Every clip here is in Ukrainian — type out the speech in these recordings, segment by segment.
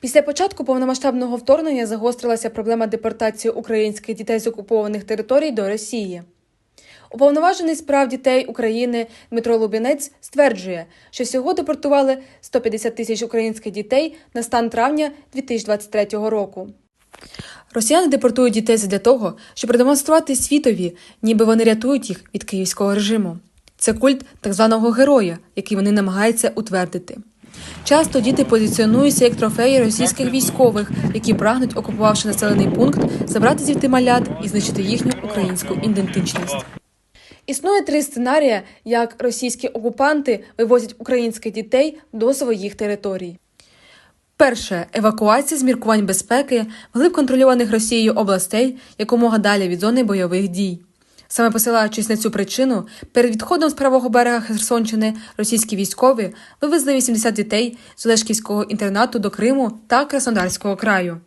Після початку повномасштабного вторгнення загострилася проблема депортації українських дітей з окупованих територій до Росії. Уповноважений з прав дітей України Дмитро Лубінець стверджує, що всього депортували 150 тисяч українських дітей на стан травня 2023 року. Росіяни депортують дітей для того, щоб продемонструвати світові, ніби вони рятують їх від київського режиму. Це культ так званого героя, який вони намагаються утвердити. Часто діти позиціонуються як трофеї російських військових, які прагнуть, окупувавши населений пункт, забрати звідти малят і знищити їхню українську ідентичність. Існує три сценарії, як російські окупанти вивозять українських дітей до своїх територій. Перше евакуація з міркувань безпеки вглиб контрольованих Росією областей якомога далі від зони бойових дій. Саме посилаючись на цю причину, перед відходом з правого берега Херсонщини російські військові вивезли 80 дітей з Олешківського інтернату до Криму та Краснодарського краю.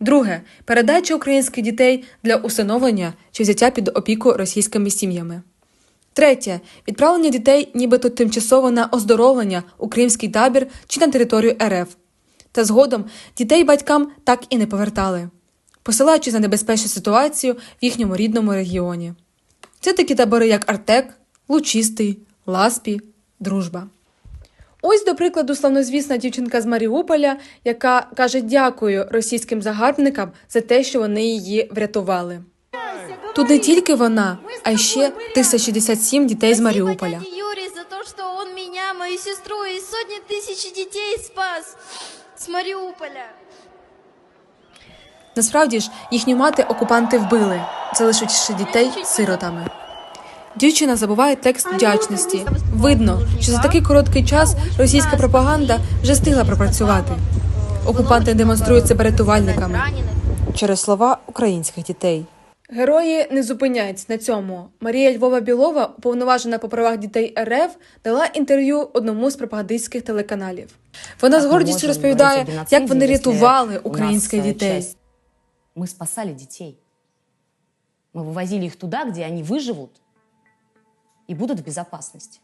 Друге передача українських дітей для усиновлення чи взяття під опіку російськими сім'ями. Третє відправлення дітей, нібито тимчасово на оздоровлення у кримський табір чи на територію РФ. Та згодом дітей батькам так і не повертали, посилаючись на небезпечну ситуацію в їхньому рідному регіоні. Це такі табори, як Артек, Лучистий, Ласпі, Дружба. Ось, до прикладу, славнозвісна дівчинка з Маріуполя, яка каже дякую російським загарбникам за те, що вони її врятували. Тут не тільки вона, а ще 367 дітей з Маріуполя. Юрий за то, что он меня, мою сестру и сотни тысяч детей спас с Мариуполя. Насправді ж, їхню мати окупанти вбили, залишивши дітей сиротами. Дівчина забуває текст вдячності. Видно, що за такий короткий час російська пропаганда вже встигла пропрацювати. Окупанти демонструють себе рятувальниками. через слова українських дітей. Герої не зупиняються на цьому. Марія Львова Білова, уповноважена по правах дітей РФ, дала інтерв'ю одному з пропагандистських телеканалів. Вона з гордістю розповідає, як вони рятували українських э, дітей. часть- Мы спасали детей. Мы вывозили их туда, где они выживут и будут в безопасности.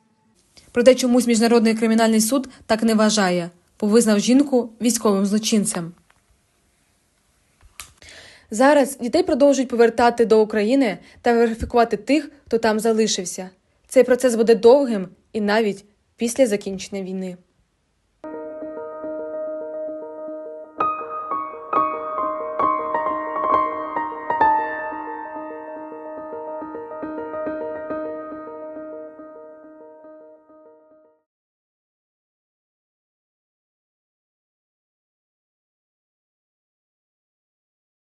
Проте чомусь міжнародний кримінальний суд так не вважає, бо визнав жінку військовим злочинцем. Зараз дітей продовжують повертати до України та верифікувати тих, хто там залишився. Цей процес буде довгим і навіть після закінчення війни.